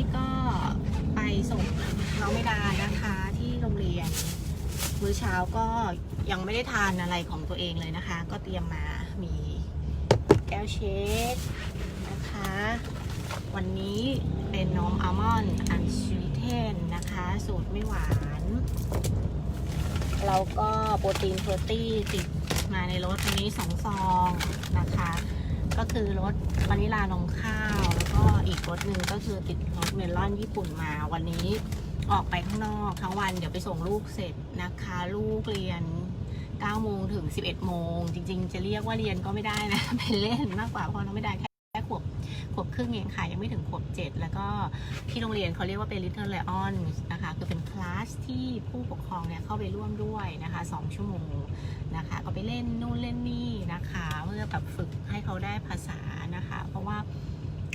ยก็ไปส่งน้องไม่ดานะคะที่โรงเรียน มื้อเช้าก็ยังไม่ได้ทานอะไรของตัวเองเลยนะคะ ก็เตรียมมามีแก้วเชคนะคะ วันนี้เป็นนมอัลมอนด์อันชีเทนนะคะ สูตรไม่หวานแล้วก็โปรตีนเฟอร์ตี้ติดมาในรถอันนี้สองซองนะคะ ก็คือรสวานิลานมข้าว แล้วก็อีกรสหนึ่งก็คือติดรสเมลอนญี่ปุ่นมาวันนี้ออกไปข้างนอกทั้งวันเดี๋ยวไปส่งลูกเสร็จนะคะ ลูกเรียน9โมงถึง 11โมงจริง ๆ จะเรียกว่าเรียนก็ไม่ได้นะเป็นเล่นมากกว่าเพราะเราไม่ได้แค่ แค่ขวบขวบครึ่งเองค่ะ ยังไม่ถึงขวบ7แล้วก็ที่โรงเรียนเขาเรียกว่าเป็น Little Lion นะคะคือเป็นคลาสที่ผู้ปกครองเนี่ยเข้าไปร่วมด้วยนะคะ2ชั่วโมงนะคะ ก็ไปเล่นนู่นเล่นนี่นะคะ เพื่อแบบฝึกให้เขาได้ภาษานะคะ เพราะว่า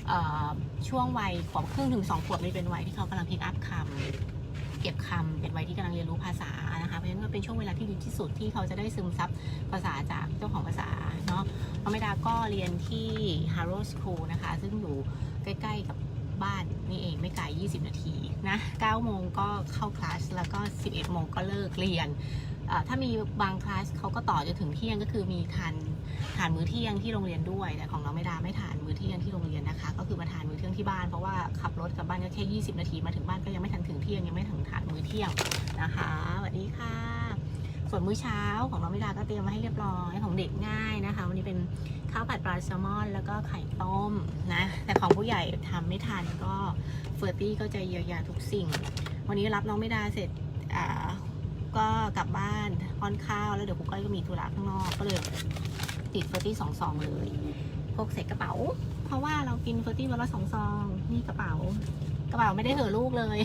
เอ่อช่วงวัยขวบครึ่งถึงสองขวบนี่เป็นวัยที่เขากำลังพิกอัพคำ เก็บคำเป็นวัยที่กำลังเรียนรู้ภาษานะคะเพราะฉะนั้นก็เป็นช่วงเวลาที่ดีที่สุดที่เขาจะได้ซึมซับภาษาจากเจ้าของภาษาเนาะน้องไม่ดาก็เรียนที่ Harrow School นะคะ ซึ่งอยู่ใกล้ ๆ กับบ้านนี่เองไม่ไกล 20 นาทีนะ9โมงก็เข้าคลาสแล้วก็ 11 โมงก็เลิกเรียน ถ้ามีบางคลาสเขาก็ต่อจนถึงเที่ยงก็คือมีทาน ทานมื้อเที่ยงที่โรงเรียนด้วย แต่ของน้องไม่ดาไม่ทานมื้อเที่ยงที่โรงเรียนนะคะ ก็คือมาทานมื้อเที่ยงที่บ้านเพราะว่าขับรถกลับบ้านก็แค่ 20 นาทีมาถึงบ้านก็ยังไม่ทันถึงเที่ยงยังไม่ถึงทานมื้อเที่ยงนะคะสวัสดีค่ะ ส่วนมื้อเช้าของน้องไม่ดาก็เตรียมมาให้เรียบร้อยของเด็กง่ายนะคะ วันนี้เป็นข้าวผัดปลาแซลมอนแล้วก็ไข่ต้มนะแต่ของผู้ใหญ่ทำไม่ทันก็เฟอร์ตี้ก็จะเยียวยาทุกสิ่ง วันนี้รับน้องไม่ดาเสร็จก็กลับบ้านป้อนข้าวแล้วเดี๋ยวครูก้อยก็มีธุระข้างนอกก็เลย ติดเฟอร์ตี้สองซองเลยพกใส่กระเป๋า เพราะว่าเรากินเฟอร์ตี้วันละสองซองนี่กระเป๋า กระเป๋าไม่ได้เห่อลูกเลย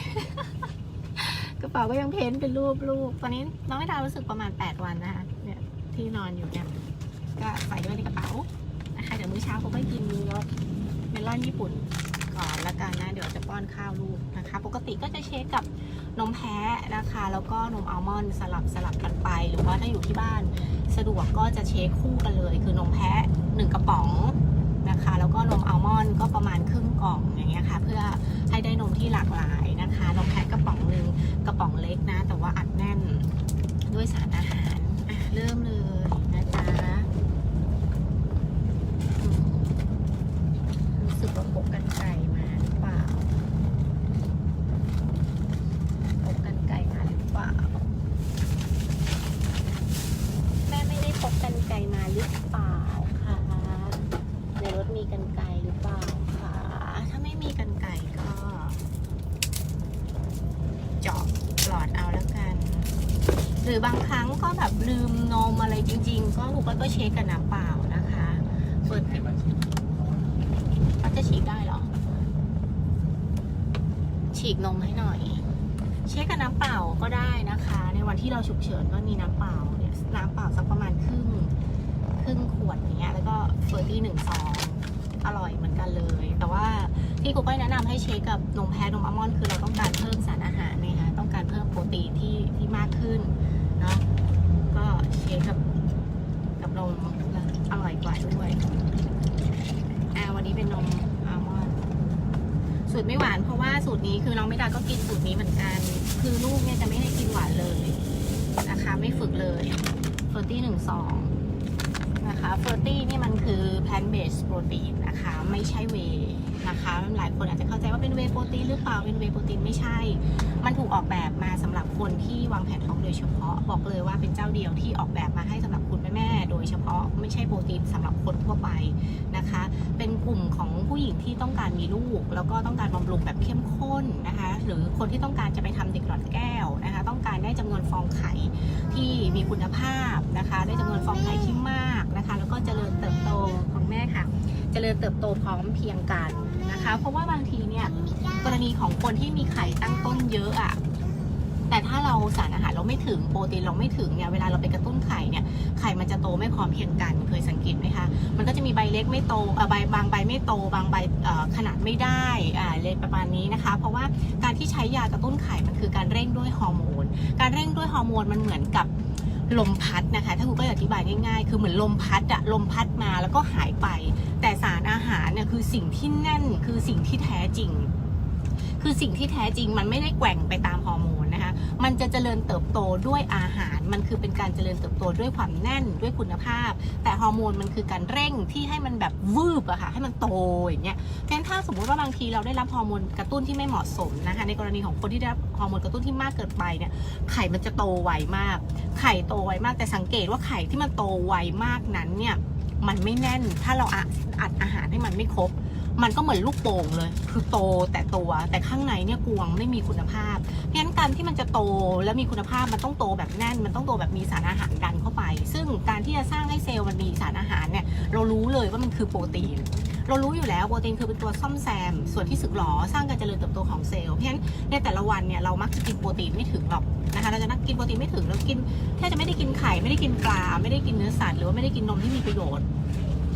กระเป๋าก็ยังเพ้นเป็นรูปลูกตอนนี้น้องไม่ดารู้สึกประมาณ8วันนะคะเนี่ยที่นอนอยู่เนี่ยก็ใส่ไว้ในกระเป๋านะคะเดี๋ยวมื้อเช้าเขาก็กินรสเมลอนญี่ปุ่นก่อนละกันนะ เดี๋ยวจะป้อนข้าวลูกนะคะ ปกติก็จะเช็คกับ นมแพะนะคะ แล้วก็นมอัลมอนด์สลับสลับกันไป หรือว่าถ้าอยู่ที่บ้านสะดวกก็จะเช็คคู่กันเลย คือนมแพะ1กระป๋องนะคะ แล้วก็นมอัลมอนด์ก็ประมาณครึ่งกล่องอย่างเงี้ยค่ะ เพื่อให้ได้นมที่หลากหลายนะคะนมแพะกระป๋องหนึ่งกระป๋องเล็กนะ แต่ว่าอัดแน่นด้วยสารอาหารเริ่มเลยนะจ๊ะรู้สึกว่าพกกันไกลมาหรือเปล่า พกกันไกลมาหรือเปล่า แม่ไม่ได้พกกันไกลมาหรือเปล่าคะในรถมีกันไกลหรือเปล่าคะถ้าไม่มีกันไกลก็ เจาะหลอดเอาแล้วกัน ห รือบางครั้งก็แบบลืมนมอะไรจริง ๆ ก็ผูกก็เช็คกับน้ำเปล่านะคะเปิดมันจะฉีกได้เหรอ ฉีกนมให้หน่อย เช็คกับน้ำเปล่าก็ได้นะคะ ในวันที่เราฉุกเฉินก็มีน้ำเปล่าเนี่ยน้ำเปล่าสักประมาณครึ่งครึ่งขวดอย่างเงี้ยแล้วก็เฟอร์ตี้หนึ่งซองอร่อยเหมือนกันเลย แต่ว่าที่ครูก้อยแนะนำให้เช็คกับนมแพะนมอัลมอนด์คือเราต้องการเพิ่มสารอาหารนะคะต้องการเพิ่มโปรตีนที่ที่มากขึ้นเนาะก็ เช็คกับกับนมแล้วอร่อยกว่าด้วยอ่าวันนี้เป็นนมอัลมอนด์สูตรไม่หวานเพราะว่าสูตรนี้คือน้องไม่ดาก็กินสูตรนี้เหมือนกัน คือลูกเนี่ยจะไม่ให้กินหวานเลยนะคะไม่ฝึกเลยเฟอร์ตี้หนึ่งสองนะคะเฟอร์ตี้นี่มันคือ plant based protein นะคะ ไม่ใช่เวย์ นะคะ หลายคนอาจจะเข้าใจว่าเป็นเวโปรตีนหรือเปล่า เป็นเวโปรตีนไม่ใช่ มันถูกออกแบบมาสำหรับคนที่วางแผนท้องโดยเฉพาะ บอกเลยว่าเป็นเจ้าเดียวที่ออกแบบมาให้สำหรับคุณแม่โดยเฉพาะไม่ใช่โปรตีนสำหรับคนทั่วไปนะคะ เป็นกลุ่มของผู้หญิงที่ต้องการมีลูก แล้วก็ต้องการบำรุงแบบเข้มข้นนะคะ หรือคนที่ต้องการจะไปทำเด็กหลอดแก้วนะคะ ต้องการได้จำนวนฟองไข่ที่มีคุณภาพนะคะ ได้จำนวนฟองไข่ที่มากนะคะ แล้วก็เจริญเติบโตของแม่ค่ะเจริญเติบโตพร้อมเพียงกัน นะคะ เพราะว่าบางทีเนี่ยกรณีของคนที่มีไข่ตั้งต้นเยอะอะแต่ถ้าเราสารอาหารเราไม่ถึงโปรตีนเราไม่ถึงเนี่ยเวลาเราไปกระตุ้นไข่เนี่ยไข่มันจะโตไม่พร้อมเพียงกันเคยสังเกตไหมคะมันก็จะมีใบเล็กไม่โตใบบางใบไม่โต บางใบขนาดไม่ได้อ่าเลยประมาณนี้นะคะ เพราะว่าการที่ใช้ยากระตุ้นไข่มันคือการเร่งด้วยฮอร์โมน การเร่งด้วยฮอร์โมนมันเหมือนกับลมพัดนะคะ ถ้าคุณก็อธิบายง่ายๆ คือเหมือนลมพัดอะลมพัดมาแล้วก็หายไป อาหารเนี่ยคือสิ่งที่แน่นคือสิ่งที่แท้จริง คือสิ่งที่แท้จริงมันไม่ได้แกว่งไปตามฮอร์โมนนะคะ มันจะเจริญเติบโตด้วยอาหาร มันคือเป็นการเจริญเติบโตด้วยความแน่นด้วยคุณภาพ แต่ฮอร์โมนมันคือการเร่งที่ให้มันแบบวืบอะค่ะ ให้มันโตอย่างเงี้ยเพราะฉะนั้นถ้าสมมติว่าบางทีเราได้รับฮอร์โมนกระตุ้นที่ไม่เหมาะสมนะคะ ในกรณีของคนที่ได้รับฮอร์โมนกระตุ้นที่มากเกินไปเนี่ย ไข่มันจะโตไวมาก ไข่โตไวมาก แต่สังเกตว่าไข่ที่มันโตไวมากนั้นเนี่ย มันไม่แน่น ถ้าเราอัดอัดอาหารให้มันไม่ครบ มันก็เหมือนลูกโป่งเลย คือโตแต่ตัวแต่ข้างในเนี่ยกวงไม่มีคุณภาพ เพราะฉะนั้นการที่มันจะโตและมีคุณภาพมันต้องโตแบบแน่น มันต้องโตแบบมีสารอาหารดันเข้าไป ซึ่งการที่จะสร้างให้เซลล์มันมีสารอาหารเนี่ยเรารู้เลยว่ามันคือโปรตีนเรารู้อยู่แล้วโปรตีนคือเป็นตัวซ่อมแซม ส่วนที่สึกหรอสร้างการเจริญเติบโตของเซลล์เพราะฉะนั้นในแต่ละวันเนี่ยเรามักจะกินโปรตีนไม่ถึงหรอก นะคะ เราจะนักกินโปรตีนไม่ถึงเรากินแทบจะไม่ได้กินไข่ไม่ได้กินปลา ไม่ได้กินเนื้อสัตว์หรือว่าไม่ได้กินนมที่มีประโยชน์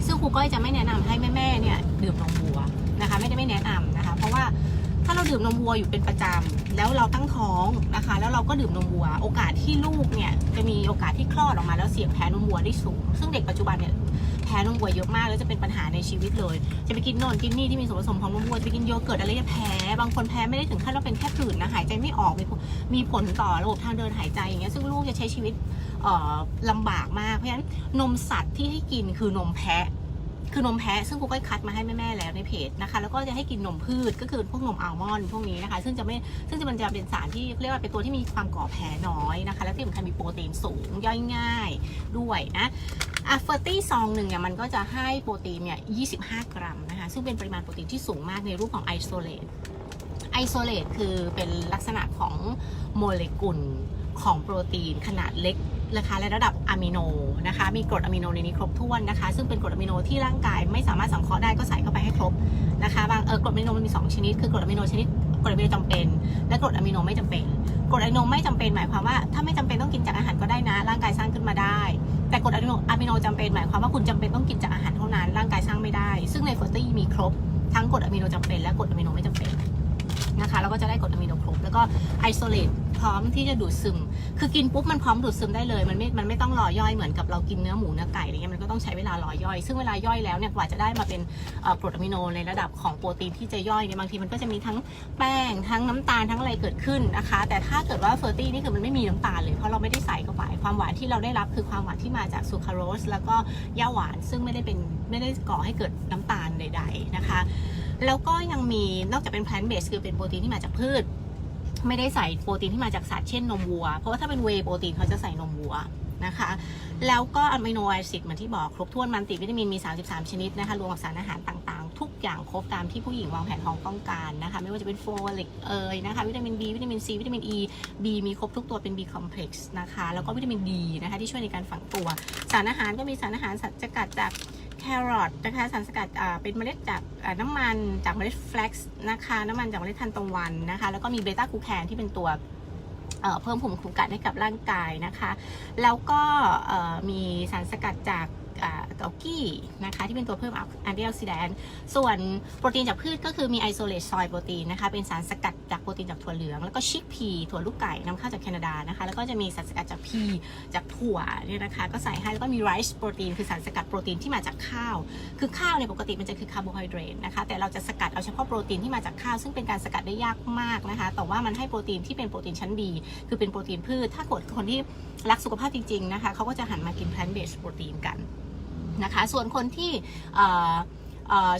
ซึ่งครูก้อยจะไม่แนะนำให้แม่ๆเนี่ยดื่มนมวัวนะคะ ไม่ได้ไม่แนะนำนะคะ เพราะว่าถ้าเราดื่มนมวัวอยู่เป็นประจำแล้วเราตั้งท้องนะคะ แล้วเราก็ดื่มนมวัว โอกาสที่ลูกเนี่ยจะมีโอกาสที่คลอดออกมาแล้วเสี่ยงแพ้นมวัวได้สูง ซึ่งเด็กปัจจุบันเนี่ย แพ้นมวัวเยอะมากแล้วจะเป็นปัญหาในชีวิตเลย จะไปกินโน่นกินนี่ที่มีส่วนผสมของนมวัวจะไปกินโยเกิร์ตอะไรจะแพ้ บางคนแพ้ไม่ได้ถึงขั้นว่าเป็นแค่ผื่นนะหายใจไม่ออกมีผลมีผลต่อระบบทางเดินหายใจอย่างเงี้ยซึ่งลูกจะใช้ชีวิตลำบากมากเพราะฉะนั้นนมสัตว์ที่ให้กินคือนมแพะ คือนมแพะซึ่งครูก็คัดมาให้แม่ๆแล้วในเพจนะคะ แล้วก็จะให้กินนมพืชก็คือพวกนมอัลมอนด์พวกนี้นะคะ ซึ่งจะไม่ซึ่งจะมันจะเป็นสารที่เรียกว่าเป็นตัวที่มีความก่อแพ้น้อยนะคะ และที่สำคัญมีโปรตีนสูงย่อยง่ายด้วยนะอะเฟอร์ตี้ซองหนึ่งเนี่ยมันก็จะให้โปรตีนเนี่ย 25 กรัมนะคะ ซึ่งเป็นปริมาณโปรตีนที่สูงมากในรูปของไอโซเลตไอโซเลตคือเป็นลักษณะของโมเลกุลของโปรตีนขนาดเล็ก นะคะและระดับอะมิโนนะคะ มีกรดอะมิโนในนี้ครบถ้วนนะคะ ซึ่งเป็นกรดอะมิโนที่ร่างกายไม่สามารถสังเคราะห์ได้ก็ใส่เข้าไปให้ครบนะคะ บางเออกรดอะมิโนมันมี 2 ชนิด คือกรดอะมิโนชนิดกรดอะมิโนจำเป็น และกรดอะมิโนไม่จำเป็น กรดอะมิโนไม่จำเป็นหมายความว่าถ้าไม่จำเป็นต้องกินจากอาหารก็ได้นะ ร่างกายสร้างขึ้นมาได้ แต่กรดอะมิโนอะมิโนจำเป็นหมายความว่าคุณจำเป็นต้องกินจากอาหารเท่านั้น ร่างกายสร้างไม่ได้ ซึ่งในเฟอร์ตี้มีครบทั้งกรดอะมิโนจำเป็นและกรดอะมิโนไม่จำเป็นนะคะแล้วก็จะได้กรดอะมิโนครบแล้วก็ไอโซเลต ร้อมที่จะดูดซึม คือกินปุ๊บมันพร้อมดูดซึมได้เลย มันไม่ มันไม่ต้องรอย่อยเหมือนกับเรากินเนื้อหมูเนื้อไก่อะไรเงี้ย มันก็ต้องใช้เวลารอย่อย ซึ่งเวลาย่อยแล้วเนี่ย กว่าจะได้มาเป็นเอ่อกรดอะมิโนในระดับของโปรตีนที่จะย่อยเนี่ย บางทีมันก็จะมีทั้งแป้ง ทั้งน้ำตาล ทั้งอะไรเกิดขึ้นนะคะ แต่ถ้าเกิดว่าเฟอร์ตี้นี่คือมันไม่มีน้ำตาลเลย เพราะเราไม่ได้ใส่เข้าไป ความหวานที่เราได้รับคือความหวานที่มาจากซูคราโรสแล้วก็ย่าหวาน ซึ่งไม่ได้เป็น ไม่ได้ก่อให้เกิดน้ำตาลใด ๆนะคะแล้วก็ยังมีนอกจากเป็น plant based คือเป็นโปรตีนที่มาจากพืช ไม่ได้ใส่โปรตีนที่มาจากสัตว์เช่นนมวัว เพราะว่าถ้าเป็นเวโปรตีนเขาจะใส่นมวัวนะคะ แล้วก็อะมิโนแอซิดเหมือนที่บอกครบถ้วนมันติวิตามินมี 33 ชนิดนะคะรวมกับสารอาหารต่างๆ ทุกอย่างครบตามที่ผู้หญิงวางแผนท้องต้องการนะคะ ไม่ว่าจะเป็นโฟลิกเอยนะคะ วิตามิน B วิตามิน C วิตามิน E B มีครบทุกตัวเป็น B complex นะคะ แล้วก็วิตามิน D นะคะที่ช่วยในการฝังตัว สารอาหารก็มีสารอาหารสกัดจาก แครอทนะคะสารสกัดเป็นเมล็ดจากน้ำมันจากเมล็ดแฟลกซ์นะคะน้ำมันจากเมล็ดทานตะวันนะคะ แล้วก็มีเบต้ากูแคนที่เป็นตัวเพิ่มภูมิคุ้มกันให้กับร่างกายนะคะ แล้วก็มีสารสกัดจาก เกากี้นะคะที่เป็นตัวเพิ่มแอนตี้ออกซิแดนต์ส่วนโปรตีนจากพืชก็คือมีไอโซเลตซอยโปรตีนนะคะเป็นสารสกัดจากโปรตีนจากถั่วเหลือง แล้วก็ชิคพีถั่วลูกไก่นำเข้าจากแคนาดานะคะแล้วก็จะมีสารสกัดจากพีจากถั่วเนี่ยนะคะก็ใส่ให้แล้วก็มีไรซ์โปรตีนคือสารสกัดโปรตีนที่มาจากข้าว คือข้าวเนี่ยปกติมันจะคือคาร์โบไฮเดรตนะคะแต่เราจะสกัดเอาเฉพาะโปรตีนที่มาจากข้าวซึ่งเป็นการสกัดได้ยากมากนะคะแต่ว่ามันให้โปรตีนที่เป็นโปรตีนชั้นดี คือเป็นโปรตีนพืช ถ้ากดคนที่รักสุขภาพจริงๆนะคะเขาก็จะหันมากิน plant based โปรตีนกัน นะคะ ส่วนคนที่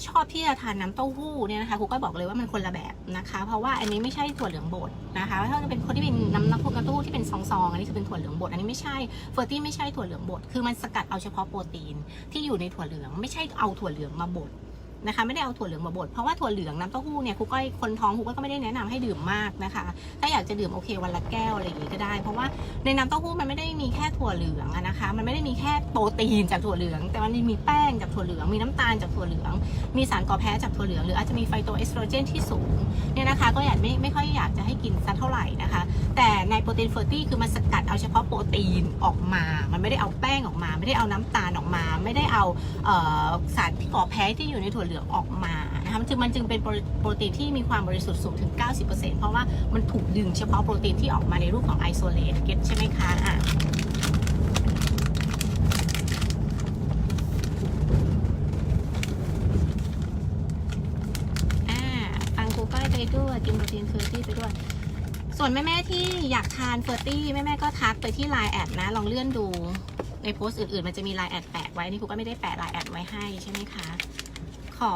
ชอบที่จะทานน้ำเต้าหู้เนี่ยนะคะครูก็บอกเลยว่ามันคนละแบบนะคะ เพราะว่าอันนี้ไม่ใช่ถั่วเหลืองบดนะคะถ้าจะเป็นคนที่เป็นน้ำน้ำพุน้ำเต้าหู้ที่เป็นซองๆอันนี้คือเป็นถั่วเหลืองบดอันนี้ไม่ใช่เฟอร์ตี้ไม่ใช่ถั่วเหลืองบดคือมันสกัดเอาเฉพาะโปรตีนที่อยู่ในถั่วเหลือง ไม่ใช่เอาถั่วเหลืองมาบด นะคะ ไม่ได้เอาถั่วเหลืองมาบดเพราะว่าถั่วเหลืองน้ำเต้าหู้เนี่ยครูก้อยคนท้องครูก้อยก็ไม่ได้แนะนำให้ดื่มมากนะคะ ถ้าอยากจะดื่มโอเควันละแก้วอะไรอย่างงี้ก็ได้ เพราะว่าในน้ำเต้าหู้มันไม่ได้มีแค่ถั่วเหลืองนะคะ มันไม่ได้มีแค่โปรตีนจากถั่วเหลือง แต่มันมีแป้งจากถั่วเหลือง มีน้ำตาลจากถั่วเหลือง มีสารก่อแพ้จากถั่วเหลืองหรืออาจจะมีไฟโตเอสโตรเจนที่สูงเนี่ยนะคะ ก็อยากไม่ไม่ค่อยอยากจะให้กินสักเท่าไหร่นะคะ แต่ในโปรตีนเฟอร์ตี้คือมันสกัดเอาเฉพาะโปรตีนออกมา มันไม่ได้เอาแป้งออกมา ไม่ได้เอาน้ำตาลออกมา ไม่ได้เอาเออสารที่ก่อแพ้ที่อยู่ในถั่วเหลืองออกมานะคะมันจึงมันจึงเป็นโปรตีนที่มีความบริสุทธิ์สูงถึง 90%เพราะว่ามันถูกดึงเฉพาะโปรตีนที่ออกมาในรูปของไอโซเลตเก็ตใช่ไหมคะอะอ่าฟังคูก้อยไปด้วยกินโปรตีนเฟอร์ตี้ไปด้วย ส่วนแม่ๆที่อยากทานเฟอร์ตี้แม่ๆก็ทักไปที่ไลน์แอดนะ ลองเลื่อนดูในโพสต์อื่นๆ มันจะมีไลน์แอดแปะไว้ นี่ครูก็ไม่ได้แปะไลน์แอดไว้ให้ใช่ไหมคะ ขอ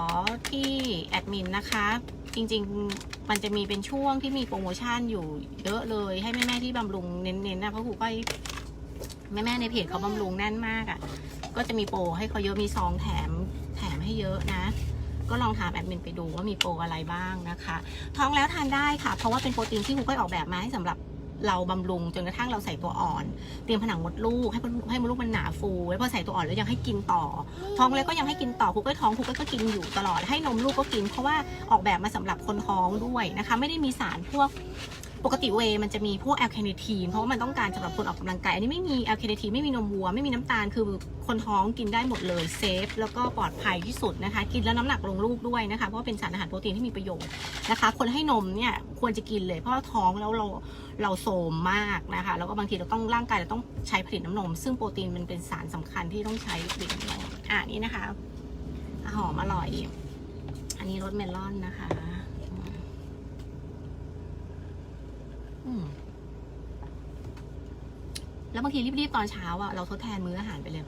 ที่แอดมินนะคะ จริงๆมันจะมีเป็นช่วงที่มีโปรโมชั่นอยู่เยอะเลยให้แม่ๆที่บำรุงเน้นๆนะเพราะครูก็แม่ๆในเพจเขาบำรุงแน่นมากอะ่ะ ก็จะมีโปรให้เขาเยอะมีซองแถมแถมให้เยอะนะ ก็ลองถามแอดมินไปดูว่ามีโปรอะไรบ้างนะคะ ท้องแล้วทานได้ค่ะ เพราะว่าเป็นโปรตีนที่ครูก้อยออกแบบมาให้สำหรับ เราบำรุงจนกระทั่งเราใส่ตัวอ่อน เตรียมผนังมดลูกให้ให้มดลูกมันหนาฟูแล้วพอใส่ตัวอ่อนแล้วยังให้กินต่อ ท้องเล็กก็ยังให้กินต่อคุกก็ท้องครูก้อยก็กินอยู่ตลอดให้นมลูกก็กิน เพราะว่าออกแบบมาสำหรับคนท้องด้วยนะคะ ไม่ได้มีสารพวกปกติเวมันจะมีพวกแอลคาเนทีนเพราะว่ามันต้องการสำหรับคนออกกำลังกาย อันนี้ไม่มีแอลคาเนทีนไม่มีนมวัว ไม่มีน้ำตาลคือคนท้องกินได้หมดเลยเซฟแล้วก็ปลอดภัยที่สุดนะคะ กินแล้วน้ำหนักลงลูกด้วยนะคะ เพราะว่าเป็นสารอาหารโปรตีนที่มีประโยชน์นะคะ คนให้นมเนี่ยควรจะกินเลยเพราะว่าท้องแล้วเราเราโซมมากนะคะ แล้วก็บางทีเราต้องร่างกายเราต้องใช้ผลิตน้ำนม ซึ่งโปรตีนมันเป็นสารสำคัญที่ต้องใช้ผลิตน้ำนมอะนี่นะคะหอมอร่อย อันนี้รสเมลอนนะคะ อืม แล้วบางทีรีบๆตอนเช้าอะเราทดแทนมื้ออาหารไปเลย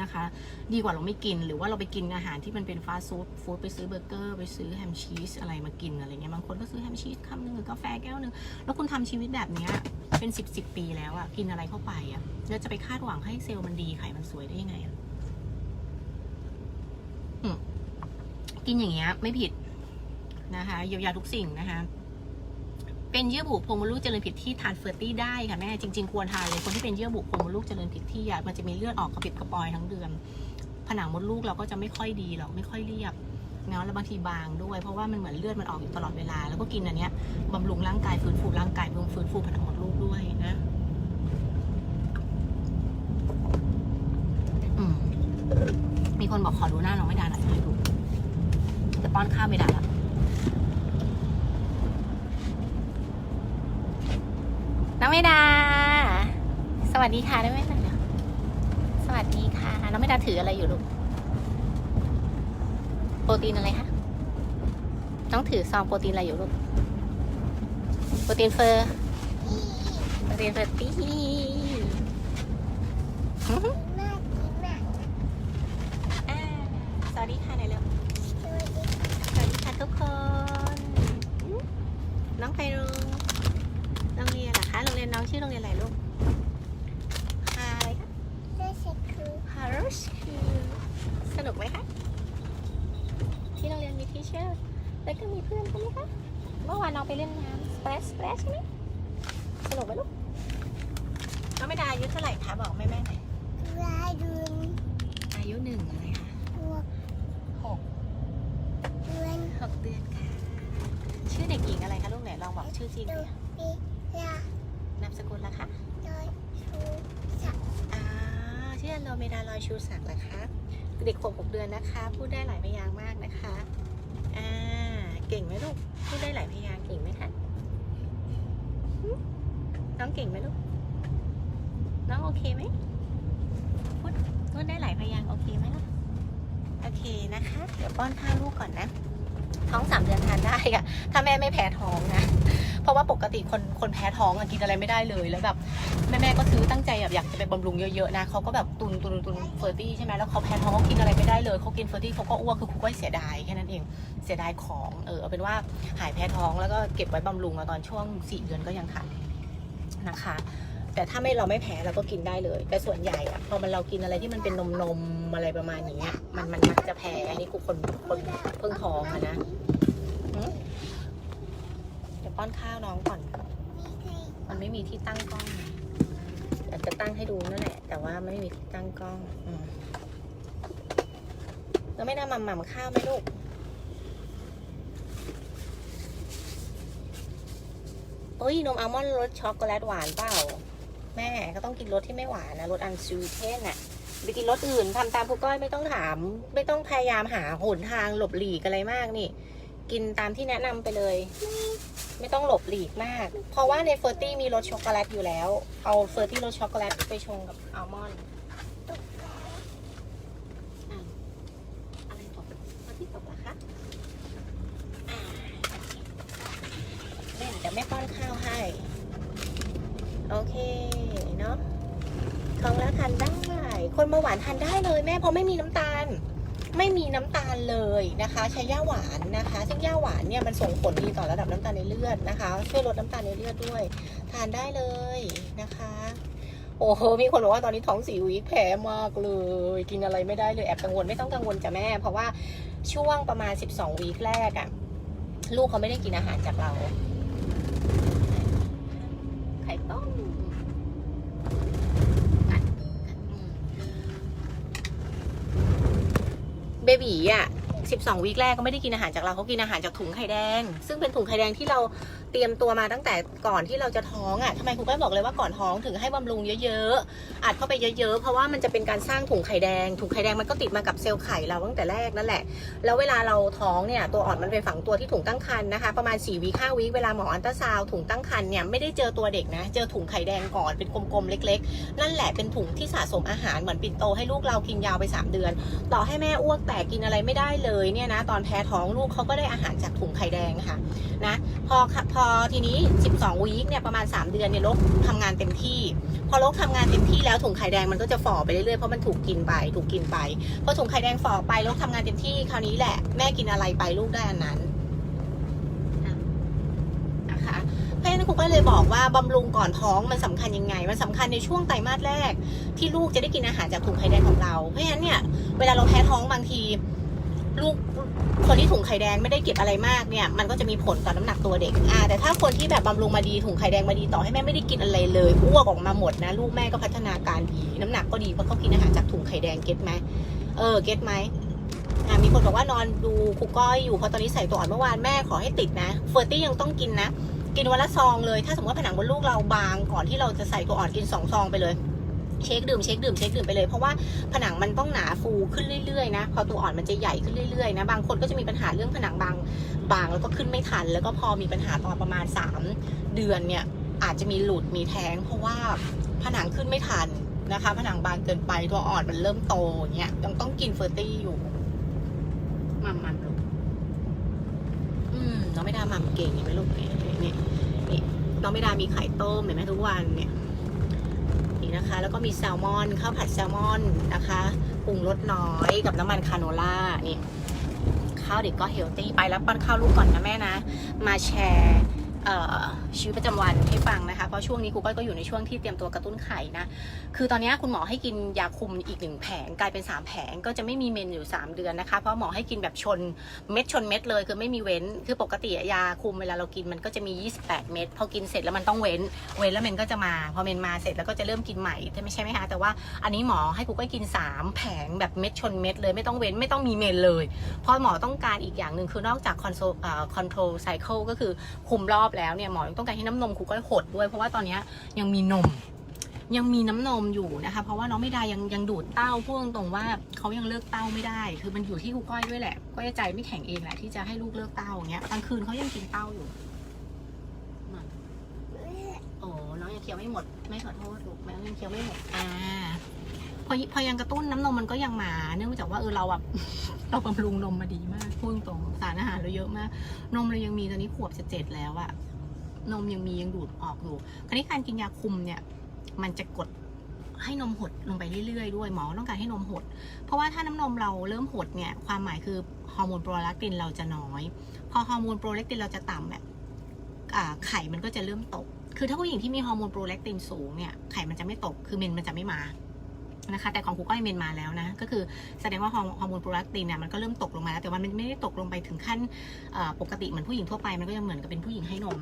นะคะ ดีกว่าเราไม่กินหรือว่าเราไปกินอาหารที่มันเป็นฟาสต์ฟู้ดฟู้ดไปซื้อเบอร์เกอร์ไปซื้อแฮมชีสอะไรมากินอะไรเงี้ยบางคนก็ซื้อแฮมชีสคำหนึ่งหรือกาแฟแก้วหนึ่งแล้วคุณทำชีวิตแบบเนี้ยเป็นสิบสิบปีแล้วอะกินอะไรเข้าไปอะแล้วจะไปคาดหวังให้เซลล์มันดีไขมันสวยได้ยังไงอะกินอย่างเงี้ยไม่ผิดนะคะเยียวยาทุกสิ่งนะคะ เป็นเยื่อบุโพรงมดลูกเจริญผิดที่ทานเฟอร์ตี้ได้ค่ะแม่จริงๆควรทานเลยคนที่เป็นเยื่อบุโพรงมดลูกเจริญผิดที่อะมันจะมีเลือดออกกระปิดกระปอยทั้งเดือน ผนังมดลูกเราก็จะไม่ค่อยดีหรอกไม่ค่อยเรียบเนาะแล้วบางทีบางด้วย เพราะว่ามันเหมือนเลือดมันออกอยู่ตลอดเวลา แล้วก็กินอันเนี้ยบำรุงร่างกายฟื้นฟูร่างกายบำรุงฟื้นฟูผนังมดลูกด้วยนะมีคนบอกขอดูหน้าน้องไม่ได้หน่อยให้ดูจะป้อนข้าวไม่ได้ละ น้องเมดา สวัสดีค่ะได้ไหมเดี๋ยวสวัสดีค่ะ น้องเมดาถืออะไรอยู่ลูก โปรตีนอะไรคะ น้องถือซองโปรตีนอะไรอยู่ลูก โปรตีนเฟอร์ โปรตีนเฟอร์ตี้อื้อหืออ่าสวัสดีค่ะหน่อยเร็วสวัสดีค่ะทุกคนอื้อน้องไพรูโรงเรียนเหรอ คะโรงเรียนน้องชื่อโรงเรียนอะไรลูกฮาอะไรคะฮารุชคือสนุกไหมคะที่โรงเรียนมีทีเชอร์แล้วก็มีเพื่อนใช่ไหมคะเมื่อวานน้องไปเล่นน้ำสเปรสสเปรสใช่ไหมสนุกไหมลูกน้องไม่ได้อายุเท่าไหร่คะบอกแม่แม่ๆหน่อยอายุหนึ่งอะไรคะหกหกเดือนค่ะ ชื่อเด็กหญิงอะไรคะลูกไหนลองบอกชื่อจริงดิ นามสกุลละคะอ่าชื่ออันโดเมดาลอยชูศักดิ์เหรอคะเด็กขวบหกเดือนนะคะ พูดได้หลายพยางค์มากนะคะอ่าเก่งไหมลูกพูดได้หลายพยางค์เก่งไหมคะหึน้องเก่งไหมลูกน้องโอเคไหมพูดพูดได้หลายพยางค์โอเคไหมล่ะโอเคนะคะ เดี๋ยวป้อนข้าวลูกก่อนนะ ท้องสามเดือนทานได้ค่ะ ถ้าแม่ไม่แพ้ท้องนะเพ ราะว่าปกติคนคนแพ้ท้องอกินอะไรไม่ได้เลยแล้วแบบแม่แม่ก็ซื้อตั้งใจแบบอยากจะไปบำรุงเยอะๆนะเขาก็แบบตุนตุนตุนเฟอร์ตี้ใช่ไหมแล้วเขาแพ้ท้องเขากินอะไรไม่ได้เลยเขากินเฟอร์ตี้เขาก็อ้วกคือคุกไว้เสียดายแค่นั้นเองเสียดายของเออเอาเป็นว่าหายแพ้ท้องแล้วก็เก็บไว้บำรุงอะตอนช่วงสี่เดือนก็ยังทานนะคะ แต่ถ้าไม่เราไม่แพ้เราก็กินได้เลย แต่ส่วนใหญ่อะพอมันเรากินอะไรที่มันเป็นนมนมอะไรประมาณอย่างเงี้ยมันมันมักจะแพ้อันนี้กูคนคนเพิ่งท้องอะนะ ป้อนข้าวน้องก่อน มันไม่มีที่ตั้งกล้องอยากจะตั้งให้ดูนั่นแหละ แต่ว่าไม่มีที่ตั้งกล้องอืมแล้วไม่ได้หม่ำหม่ำข้าวไหมลูกเอ้ยนมอัลมอนด์รสช็อกโกแลตหวานเปล่า แม่ก็ต้องกินรสที่ไม่หวานนะรสอันซูเทนน่ะไปกินรสอื่นทำตามผู้ก้อยไม่ต้องถาม ไม่ต้องพยายามหาหนทางหลบหลีกอะไรมากนี่ กินตามที่แนะนำไปเลย ไม่ต้องหลบหลีกมาก เพราะว่าในเฟอร์ตี้มีรสช็อกโกแลตอยู่แล้ว เอาเฟอร์ตี้รสช็อกโกแลตไปชงกับอัลมอนด์อะอะไรตกเฟอร์ตี้ตกเหรอคะอ่าโอเคยวแม่ป้อนข้าวให้ โอเคเนาะทองแล้วทานได้ คนเบาหวานทานได้เลยแม่เพราะไม่มีน้ำตาล ไม่มีน้ำตาลเลยนะคะ ใช้ย่าหวานนะคะ ซึ่งย่าหวานเนี่ยมันส่งผลดีต่อระดับน้ำตาลในเลือดนะคะ ช่วยลดน้ำตาลในเลือดด้วย ทานได้เลยนะคะ โอ้โหมีคนบอกว่าตอนนี้ท้องสีวิกแพ้มากเลย กินอะไรไม่ได้เลยแอบกังวลไม่ต้องกังวลจ้ะแม่ เพราะว่าช่วงประมาณ 12วีคแรกอะลูกเขาไม่ได้กินอาหารจากเรา เบบีอะ 12วีคแรกก็ไม่ได้กินอาหารจากเราเขากินอาหารจากถุงไข่แดง ซึ่งเป็นถุงไข่แดงที่เราเตรียมตัวมาตั้งแต่ก่อนที่เราจะท้องอะทำไมครูก้อยบอกเลยว่าก่อนท้องถึงให้บำรุงเยอะๆอัดเข้าไปเยอะๆ เพราะว่ามันจะเป็นการสร้างถุงไข่แดง ถุงไข่แดงมันก็ติดมากับเซลล์ไข่เราตั้งแต่แรกนั่นแหละ แล้วเวลาเราท้องเนี่ยตัวอ่อนมันไปฝังตัวที่ถุงตั้งครรภ์นะคะ ประมาณ4วีค5วีคเวลาหมออันตราซาวถุงตั้งครรภ์เนี่ยไม่ได้เจอตัวเด็กนะ เจอถุงไข่แดงก่อนเป็นกลมๆเล็ก ๆ นั่นแหละเป็นถุงที่สะสมอาหารเหมือนปิ่นโตให้ลูกเรากินยาวไป 3 เดือน ต่อให้แม่อ้วกแต่กินอะไรไม่ได้เลยเนี่ยนะตอนแพ้ท้องลูกเขาก็ได้อาหารจากถุงไข่แดงค่ะนะพอพอทีนี้ 12วีคเนี่ยประมาณ 3 เดือนเนี่ยลกทำงานเต็มที่ พอลกทำงานเต็มที่แล้วถุงไข่แดงมันก็จะฝ่อไปเรื่อยๆเพราะมันถูกกินไปถูกกินไปพอถุงไข่แดงฝ่อไปลูกทำงานเต็มที่คราวนี้แหละแม่กินอะไรไปลูกได้อันนั้นนะคะเพราะฉะนั้นครูก็เลยบอกว่าบำรุงก่อนท้องมันสำคัญยังไง มันสำคัญในช่วงไตรมาสแรก ที่ลูกจะได้กินอาหารจากถุงไข่แดงของเรา เพราะฉะนั้นเนี่ยเวลาเราแพ้ท้องบางที ลูกคนที่ถุงไข่แดงไม่ได้เก็บอะไรมากเนี่ย มันก็จะมีผลต่อน้ำหนักตัวเด็กอ่าแต่ถ้าคนที่แบบบำรุงมาดีถุงไข่แดงมาดีต่อให้แม่ไม่ได้กินอะไรเลยอ้วกออกมาหมดนะ ลูกแม่ก็พัฒนาการดี น้ำหนักก็ดีเพราะเขากินอาหารจากถุงไข่แดงเก็ตไหมเออเก็ตไหมอ่ามีคนบอกว่านอนดูครูก้อยอยู่เพราะตอนนี้ใส่ตัวอ่อนเมื่อวานแม่ขอให้ติดนะเฟอร์ตี้ยังต้องกินนะ กินวันละซองเลย ถ้าสมมติว่าผนังบนลูกเราบางก่อนที่เราจะใส่ตัวอ่อนกินสองซองไปเลย เช็คดื่มเช็คดื่มเช็คดื่มไปเลยเพราะว่าผนังมันต้องหนาฟูขึ้นเรื่อยๆนะพอตัวอ่อนมันจะใหญ่ขึ้นเรื่อยๆนะบางคนก็จะมีปัญหาเรื่องผนังบางบางแล้วก็ขึ้นไม่ทัน แล้วก็พอมีปัญหาตอนประมาณ 3 เดือนเนี่ยอาจจะมีหลุดมีแท้ง เพราะว่าผนังขึ้นไม่ทันนะคะ ผนังบางเกินไปตัวอ่อนมันเริ่มโตอย่างเงี้ยยังต้องกินเฟอร์ตี้อยู่มัมมัมลูกอืมน้องไม่ได้มัมเก่งเห็นไหมลูกเนี่ยนี่นี่น้องไม่ได้มีไข่ต้มเห็นไหมทุกวันเนี่ย นะคะ แล้วก็มีแซลมอนข้าวผัดแซลมอนนะคะปรุงรสน้อยกับน้ำมันคาโนล่านี่ข้าวเด็กก็เฮลตี้ไปแล้วป้อนข้าวลูกก่อนนะแม่นะ มาแชร์ ชีวิตประจำวันให้ฟังนะคะ เพราะช่วงนี้ครูก้อยก็อยู่ในช่วงที่เตรียมตัวกระตุ้นไข่นะ คือตอนนี้คุณหมอให้กินยาคุมอีกหนึ่งแผงกลายเป็น 3 แผงก็จะไม่มีเมนอยู่ 3 เดือนนะคะ เพราะหมอให้กินแบบชนเม็ดชนเม็ดเลยคือไม่มีเว้น คือปกติยาคุมเวลาเรากินมันก็จะมี 28 เม็ดพอกินเสร็จแล้วมันต้องเว้น เว้นแล้วเมนก็จะมา พอเมนมาเสร็จแล้วก็จะเริ่มกินใหม่ใช่ไม่ใช่ไหมคะแต่ว่าอันนี้หมอให้กูก็กิน 3 แผงแบบเม็ดชนเม็ดเลยไม่ต้องเว้นไม่ต้องมีเมนเลย เพราะหมอต้องการอีกอย่างหนึ่งคือนอกจากคอนโซคอนโทรลไซเคิลก็คือคุมรอบแล้วเนี่ยหมอยังต้องการให้น้ำนมครูก็หดด้วย เพราะว่าตอนนี้ยังมีนม ยังมีน้ำนมอยู่นะคะ เพราะว่าน้องไม่ได้ยังยังดูดเต้าพูดตรงๆว่าเขายังเลิกเต้าไม่ได้ คือมันอยู่ที่ครูก้อยด้วยแหละก้อยใจไม่แข็งเองแหละที่จะให้ลูกเลิกเต้าอย่างเงี้ยกลางคืนเขายังกินเต้าอยู่มาโอ้น้องยังเคี้ยวไม่หมด ไม่ขอโทษลูกแม่ยังเคี้ยวไม่หมดอ่าพอพอยังกระตุ้นน้ำนมมันก็ยังมา เนื่องจากว่าเออเราแบบเราบำรุงนมมาดีมากพูดตรง สารอาหารเราเยอะมาก นมเรายังมีตอนนี้ขวบจะเจ็ดแล้วอะนมยังมียังดูดออกอยู่คราวนี้การกินยาคุมเนี่ย มันจะกดให้นมหดลงไปเรื่อยๆด้วยหมอต้องการให้นมหด เพราะว่าถ้าน้ำนมเราเริ่มหดเนี่ยความหมายคือฮอร์โมนโปรแลคตินเราจะน้อย พอฮอร์โมนโปรแลคตินเราจะต่ำแบบอ่าไข่มันก็จะเริ่มตก คือถ้าผู้หญิงที่มีฮอร์โมนโปรแลคตินสูงเนี่ยไข่มันจะไม่ตกคือเมนมันจะไม่มา นะคะ แต่ของครูก้อยเมนมาแล้วนะ ก็คือแสดงว่าฮอร์โมนโปรลัคตินเนี่ยมันก็เริ่มตกลงมาแล้ว แต่ว่ามันไม่ได้ตกลงไปถึงขั้นปกติเหมือนผู้หญิงทั่วไป มันก็ยังเหมือนกับเป็นผู้หญิงให้นม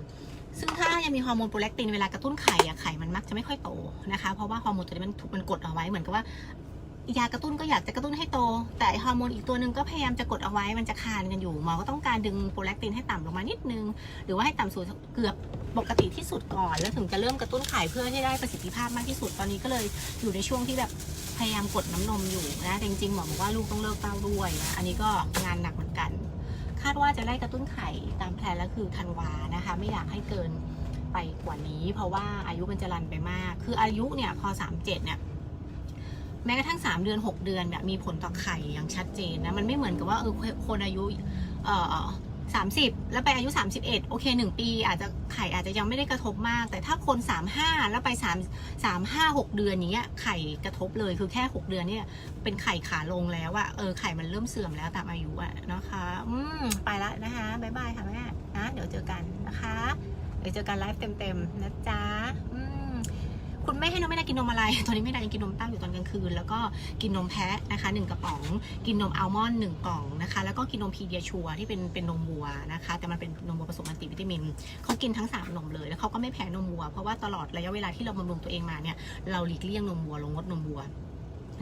ซึ่งถ้ายังมีฮอร์โมนโปรลัคตินเวลากระตุ้นไข่อะไข่มันมักจะไม่ค่อยโตนะคะ เพราะว่าฮอร์โมนตัวนี้มันถูกมันกดเอาไว้ เหมือนกับว่า ยากระตุ้นก็อยากจะกระตุ้นให้โต แต่ฮอร์โมนอีกตัวหนึ่งก็พยายามจะกดเอาไว้มันจะคานกันอยู่หมอก็ต้องการดึงโปรแลคตินให้ต่ำลงมานิดนึง หรือว่าให้ต่ำสู่เกือบปกติที่สุดก่อน แล้วถึงจะเริ่มกระตุ้นไข่เพื่อให้ได้ประสิทธิภาพมากที่สุดตอนนี้ก็เลยอยู่ในช่วงที่แบบพยายามกดน้ำนมอยู่นะแต่จริงๆหมอบอกว่าลูกต้องเลิกเต้าด้วยนะอันนี้ก็งานหนักเหมือนกัน คาดว่าจะไล่กระตุ้นไข่ตามแผนแล้วคือธันวานะคะ ไม่อยากให้เกินไปกว่านี้ เพราะว่าอายุมันจะรันไปมาก คืออายุเนี่ยพอสามเจ็ดเนี่ย แม้กระทั่งสามเดือนหกเดือนแบบมีผลต่อไข่อย่างชัดเจนนะ มันไม่เหมือนกับว่าเออคนอายุเอ่อ30แล้วไปอายุ 31 โอเค 1 ปี อาจจะไข่อาจจะยังไม่ได้กระทบมาก แต่ถ้าคน 35 แล้วไป 3 3 5 6 เดือนนี้ยไข่กระทบเลยคือแค่ 6 เดือนเนี่ยเป็นไข่ขาลงแล้วอะเออไข่มันเริ่มเสื่อมแล้วตามอายุอะนะคะ อืมไปละนะคะบ๊ายบายค่ะแม่นะเดี๋ยวเจอกันนะคะ เดี๋ยวเจอกันไลฟ์เต็มๆนะจ๊ะอืม คุณแม่ให้น้องไม่ได้กินนมอะไร ตอนนี้ไม่ได้ยังกินนมเต้าอยู่ตอนกลางคืน แล้วก็กินนมแพะนะคะหนึ่งกระป๋อง กินนมอัลมอนด์หนึ่งกล่องนะคะ แล้วก็กินนมพีเดียชัวที่เป็นเป็นนมวัวนะคะ แต่มันเป็นนมวัวผสมมัลติวิตามินเขากินทั้งสามนมเลย แล้วเขาก็ไม่แพ้นมวัว เพราะว่าตลอดระยะเวลาที่เราบำรุงตัวเองมาเนี่ย เราหลีกเลี่ยงนมวัว ลงงดนมวัว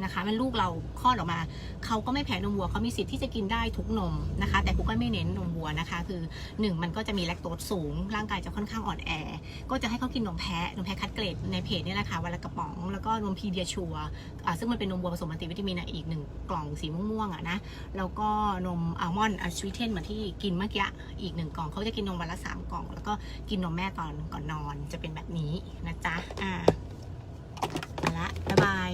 นะคะมันลูกเราคลอดออกมา เขาก็ไม่แพ้นมวัวเขามีสิทธิ์ที่จะกินได้ทุกนมนะคะ แต่กูก็ไม่เน้นนมวัวนะคะ คือหนึ่งมันก็จะมีแลคโตสสูง ร่างกายจะค่อนข้างอ่อนแอ ก็จะให้เขากินนมแพะนมแพะคัดเกรดในเพจเนี่ยแหละค่ะวันละกระป๋อง แล้วก็นมพีเดียชัวซึ่งมันเป็นนมวัวผสมมัลติวิตามินอีอีกหนึ่งกล่องสีม่วงๆอะนะแล้วก็นมอัลมอนด์อัลสวีเทนเหมือนที่กินเมื่อกี้อีกหนึ่งกล่องเขาจะกินนมวันละสามกล่อง แล้วก็กินนมแม่ตอนก่อนนอนจะเป็นแบบนี้นะจ๊ะอ่าเอาละบ๊ายบาย